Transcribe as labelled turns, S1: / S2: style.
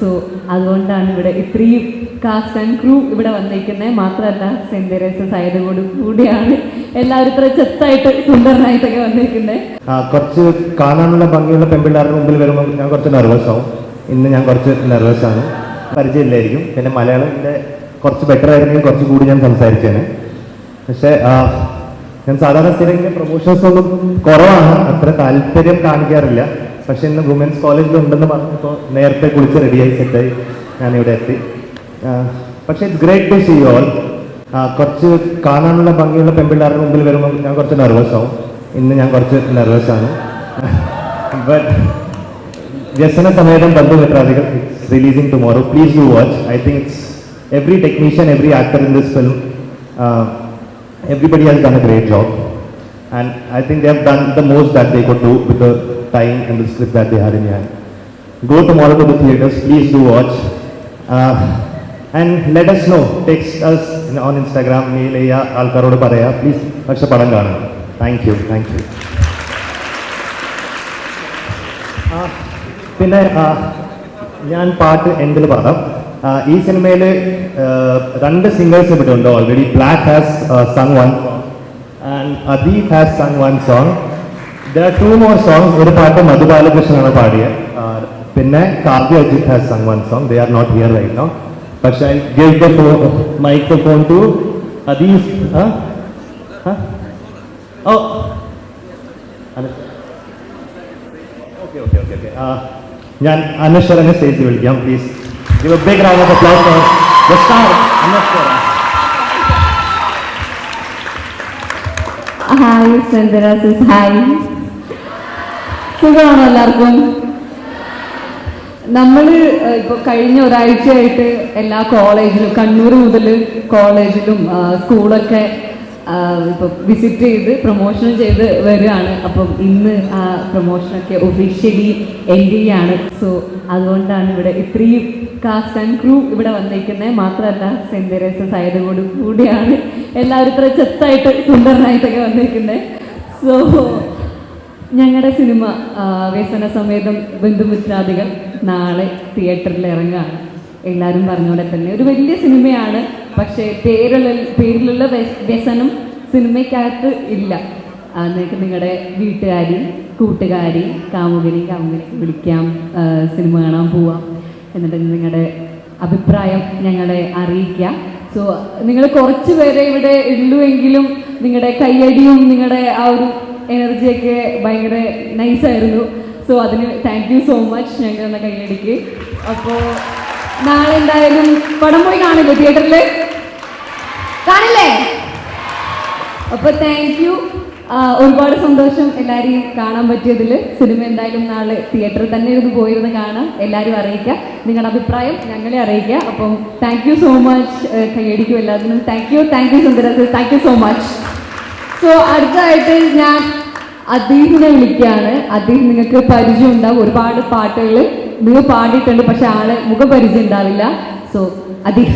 S1: So അതുകൊണ്ടാണ് ഇവിടെ ഇത്രയും കാസ്റ്റ് ആൻഡ് ക്രൂ ഇവിടെ വന്നിരിക്കുന്നത് മാത്രമല്ല സെന്റ് തെരേസസ് കൂടിയാണ് എല്ലാവരും ഇത്ര ചെത്തായിട്ട് സുന്ദരനായിട്ടൊക്കെ വന്നിരിക്കുന്നത്
S2: കുറച്ച് കാണാനുള്ള ഭംഗിയുള്ള പെൺപിള്ളേരുടെ മുമ്പിൽ വരുമ്പോൾ ഞാൻ കുറച്ച് നെർവസ് ആവും. ഇന്ന് ഞാൻ കുറച്ച് നെർവസ് ആണ്. പരിചയമില്ലായിരിക്കും. പിന്നെ മലയാളത്തിന്റെ കുറച്ച് ബെറ്റർ ആയിരുന്നെങ്കിൽ കുറച്ച് കൂടി ഞാൻ സംസാരിച്ചേനെ. പക്ഷേ ഞാൻ സാധാരണ സ്ഥിരം ഇങ്ങനെ പ്രൊമോഷൻസ് ഒന്നും കുറവാണ്. അത്ര താല്പര്യം കാണിക്കാറില്ല. പക്ഷെ ഇന്ന് വുമൻസ് കോളേജിൽ ഉണ്ടെന്ന് പറഞ്ഞപ്പോൾ നേരത്തെ കുളിച്ച് റെഡിയായി സെറ്റായി ഞാനിവിടെ എത്തി. പക്ഷേ it's great to see all കുറച്ച് കാണാനുള്ള ഭംഗിയുള്ള പെൺപിള്ളേരുടെ മുമ്പിൽ വരുമ്പോൾ ഞാൻ കുറച്ച് നെർവസ് ആവും. ഇന്ന് ഞാൻ കുറച്ച് നെർവസ് ആണ്. ബട്ട് വ്യസന സമേതം ബന്ധുമിത്രാദികൾ it's releasing tomorrow please do watch I think it's every technician every actor in this film everybody has done a great job and I think have done the most that they could do with the time and the script that they had in hand. Go tomorrow to the theaters, please do watch. Uh, and let us know, text us in- on Instagram, mail ചെയ്യുക ആൾക്കാരോട് പറയാ please പക്ഷെ പടം കാണുക thank you thank U പിന്നെ ആ, ഞാൻ പാട്ട് എന്തിൽ പാടാം ആ, ഈ സിനിമയിൽ രണ്ട് സിംഗേഴ്സ് ഇവിടെ ഉണ്ട് already black has sung one and Adeep has sung one song there are to more songs ഒരു പാട്ട് മധു ബാലകൃഷ്ണനാണ് പാടിയത് ആ, പിന്നെ Kavya Ajith has sung one song they are not here right no പക്ഷെ I give the phone mic the phone to Adeep oh okay okay okay okay ഞാൻ അനശ്വരനെ സ്റ്റേജിൽ വിളിക്കാം please give a big round of applause for the star Anashwara
S1: hi saint Teresa's hi സുഖമാണോ എല്ലാവർക്കും? നമ്മൾ ഇപ്പൊ കഴിഞ്ഞ ഒരാഴ്ചയായിട്ട് എല്ലാ കോളേജിലും കണ്ണൂർ മുതൽ കോളേജിലും സ്കൂളൊക്കെ ഇപ്പൊ വിസിറ്റ് ചെയ്ത് പ്രൊമോഷൻ ചെയ്ത് വരികയാണ്. അപ്പം ഇന്ന് ആ പ്രൊമോഷനൊക്കെ ഒഫീഷ്യലി എൻഡ് ചെയ്യാണ്. സോ അതുകൊണ്ടാണ് ഇവിടെ ഇത്രയും കാസ്റ്റ് ആൻഡ് ക്രൂ ഇവിടെ വന്നിരിക്കുന്നത് മാത്രമല്ല സെന്റ് തെരേസസ് ആയതുകൊണ്ട് കൂടിയാണ്. എല്ലാവരും ഇത്ര ചെത്തായിട്ട് സുന്ദരനായിട്ടൊക്കെ വന്നിരിക്കുന്നത് സോ ഞങ്ങളുടെ സിനിമ വ്യസന സമേതം ബന്ധുമിത്രാദികൾ നാളെ തിയേറ്ററിൽ ഇറങ്ങുകയാണ് എല്ലാവരും പറഞ്ഞോടെ തന്നെ. ഒരു വലിയ സിനിമയാണ് പക്ഷേ പേരുള്ള പേരിലുള്ള വ്യ- വ്യസനം സിനിമയ്ക്കകത്ത് ഇല്ല. നിങ്ങൾക്ക് നിങ്ങളുടെ വീട്ടുകാരി കൂട്ടുകാരി കാമുകനി കാമുകനെ വിളിക്കാം സിനിമ കാണാൻ പോവാം എന്നിട്ട് നിങ്ങളുടെ അഭിപ്രായം ഞങ്ങളെ അറിയിക്കുക സോ നിങ്ങൾ കുറച്ച് പേരെ ഇവിടെ ഉള്ളുവെങ്കിലും നിങ്ങളുടെ കയ്യടിയും നിങ്ങളുടെ ആ ഒരു എനർജിയൊക്കെ ഭയങ്കര നൈസായിരുന്നു സോ അതിന് താങ്ക് യു സോ മച്ച് ഞങ്ങൾ എന്ന കയ്യടിക്ക് അപ്പോൾ നാളെ എന്തായാലും പടം പോയി കാണില്ലേ തിയേറ്ററിൽ കാണില്ലേ? അപ്പോൾ താങ്ക് യു ഒരുപാട് സന്തോഷം എല്ലാവരെയും കാണാൻ പറ്റിയതിൽ സിനിമ എന്തായാലും നാളെ തിയേറ്ററിൽ തന്നെ ഇരുന്ന് പോയിരുന്ന് കാണാം. എല്ലാവരും അറിയിക്കുക നിങ്ങളുടെ അഭിപ്രായം ഞങ്ങളെ അറിയിക്കുക അപ്പം താങ്ക് യു സോ മച്ച് കൈയടിക്കും എല്ലാത്തിനും. Thank you thank you സുന്ദരസ് thank you so much so അടുത്തായിട്ട് ഞാൻ അദ്ദേഹത്തിനെ വിളിക്കുകയാണ്. അദ്ദേഹം നിങ്ങൾക്ക് പരിചയം ഉണ്ടാവും. ഒരുപാട് പാട്ടുകൾ നിങ്ങൾ പാടിയിട്ടുണ്ട് പക്ഷെ ആളെ മുഖപരിചയം ഉണ്ടാവില്ല. സോ അദീഹ്